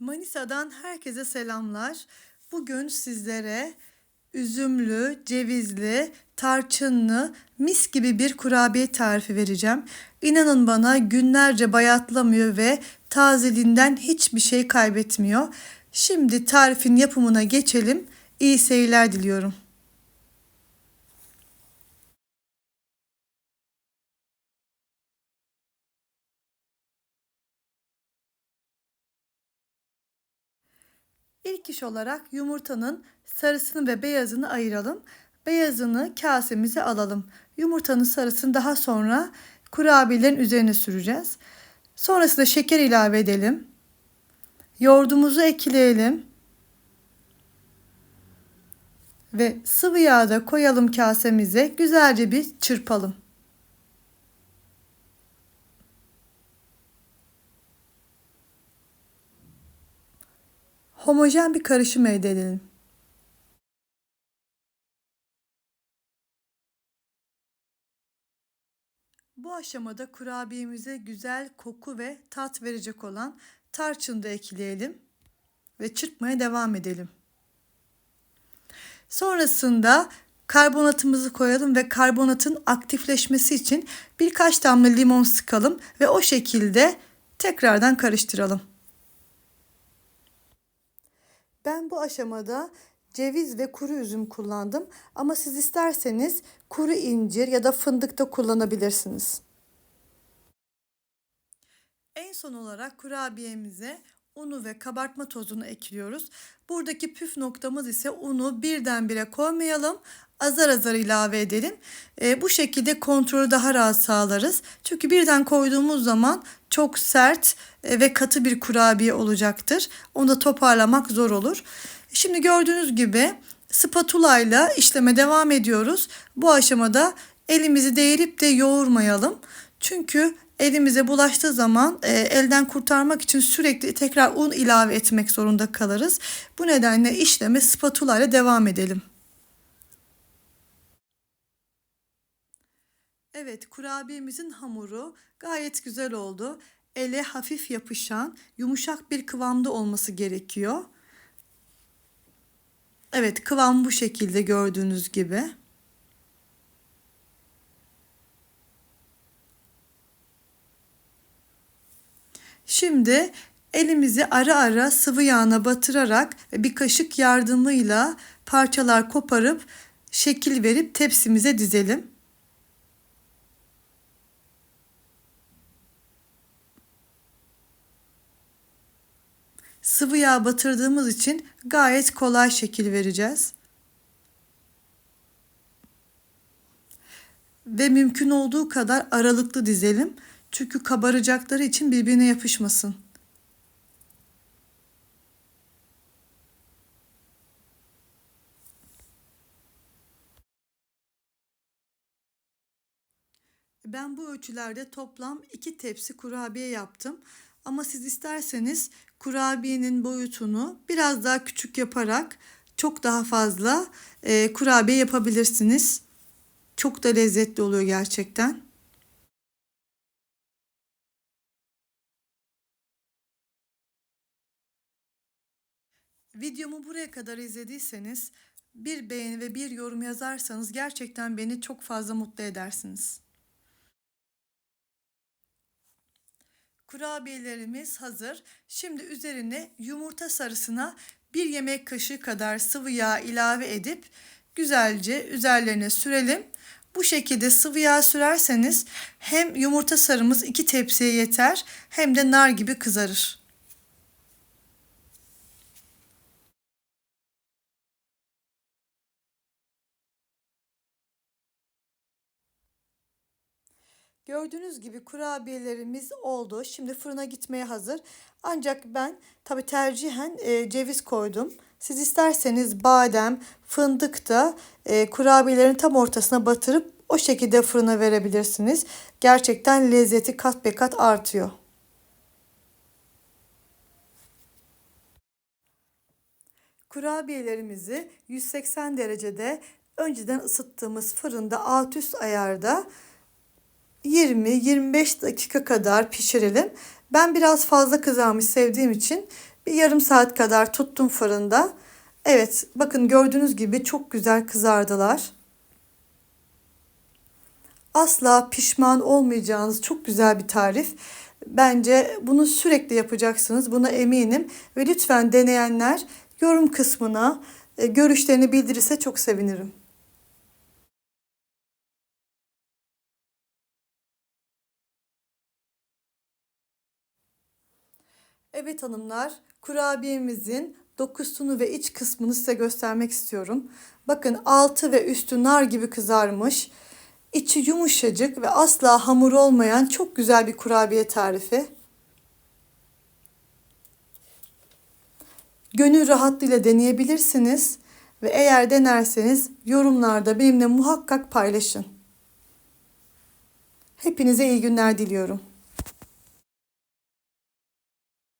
Manisa'dan herkese selamlar. Bugün sizlere üzümlü, cevizli, tarçınlı, mis gibi bir kurabiye tarifi vereceğim. İnanın bana günlerce bayatlamıyor ve tazeliğinden hiçbir şey kaybetmiyor. Şimdi tarifin yapımına geçelim. İyi seyirler diliyorum. İlk iş olarak yumurtanın sarısını ve beyazını ayıralım. Beyazını kasemize alalım. Yumurtanın sarısını daha sonra kurabiyelerin üzerine süreceğiz. Sonrasında şeker ilave edelim. Yoğurdumuzu ekleyelim. Ve sıvı yağ da koyalım kasemize. Güzelce bir çırpalım. Homojen bir karışım elde edelim. Bu aşamada kurabiyemize güzel koku ve tat verecek olan tarçını da ekleyelim ve çırpmaya devam edelim. Sonrasında karbonatımızı koyalım ve karbonatın aktifleşmesi için birkaç damla limon sıkalım ve o şekilde tekrardan karıştıralım. Ben bu aşamada ceviz ve kuru üzüm kullandım ama siz isterseniz kuru incir ya da fındık da kullanabilirsiniz. En son olarak kurabiyemize unu ve kabartma tozunu ekliyoruz. Buradaki püf noktamız ise unu birdenbire koymayalım. Azar azar ilave edelim. E, bu şekilde kontrolü daha rahat sağlarız. Çünkü birden koyduğumuz zaman çok sert e, ve katı bir kurabiye olacaktır. Onu da toparlamak zor olur. Şimdi gördüğünüz gibi spatula ile işleme devam ediyoruz. Bu aşamada elimizi değirip de yoğurmayalım. Çünkü elimize bulaştığı zaman e, elden kurtarmak için sürekli tekrar un ilave etmek zorunda kalırız. Bu nedenle işleme spatula ile devam edelim. Evet kurabiyemizin hamuru gayet güzel oldu. Ele hafif yapışan yumuşak bir kıvamda olması gerekiyor. Evet kıvam bu şekilde gördüğünüz gibi. Şimdi elimizi ara ara sıvı yağına batırarak bir kaşık yardımıyla parçalar koparıp şekil verip tepsimize dizelim. Sıvı yağ batırdığımız için gayet kolay şekil vereceğiz. Ve mümkün olduğu kadar aralıklı dizelim. Çünkü kabaracakları için birbirine yapışmasın. Ben bu ölçülerde toplam 2 tepsi kurabiye yaptım. Ama siz isterseniz kurabiyenin boyutunu biraz daha küçük yaparak çok daha fazla e, kurabiye yapabilirsiniz. Çok da lezzetli oluyor gerçekten. Videomu buraya kadar izlediyseniz bir beğeni ve bir yorum yazarsanız gerçekten beni çok fazla mutlu edersiniz. Kurabiyelerimiz hazır. Şimdi üzerine yumurta sarısına bir yemek kaşığı kadar sıvı yağ ilave edip güzelce üzerlerine sürelim. Bu şekilde sıvı yağ sürerseniz hem yumurta sarımız iki tepsiye yeter hem de nar gibi kızarır. Gördüğünüz gibi kurabiyelerimiz oldu. Şimdi fırına gitmeye hazır. Ancak ben tabi tercihen e, ceviz koydum. Siz isterseniz badem, fındık da e, kurabiyelerin tam ortasına batırıp o şekilde fırına verebilirsiniz. Gerçekten lezzeti kat be kat artıyor. Kurabiyelerimizi 180 derecede önceden ısıttığımız fırında alt üst ayarda 20-25 dakika kadar pişirelim. Ben biraz fazla kızarmış sevdiğim için Bir yarım saat kadar tuttum fırında. Evet bakın gördüğünüz gibi çok güzel kızardılar. Asla pişman olmayacağınız çok güzel bir tarif. Bence bunu sürekli yapacaksınız. Buna eminim. Ve lütfen deneyenler yorum kısmına e, görüşlerini bildirirse çok sevinirim. Evet hanımlar, kurabiyemizin dokusunu ve iç kısmını size göstermek istiyorum. Bakın altı ve üstü nar gibi kızarmış. İçi yumuşacık ve asla hamur olmayan çok güzel bir kurabiye tarifi. Gönül rahatlığıyla deneyebilirsiniz ve eğer denerseniz yorumlarda benimle muhakkak paylaşın. Hepinize iyi günler diliyorum.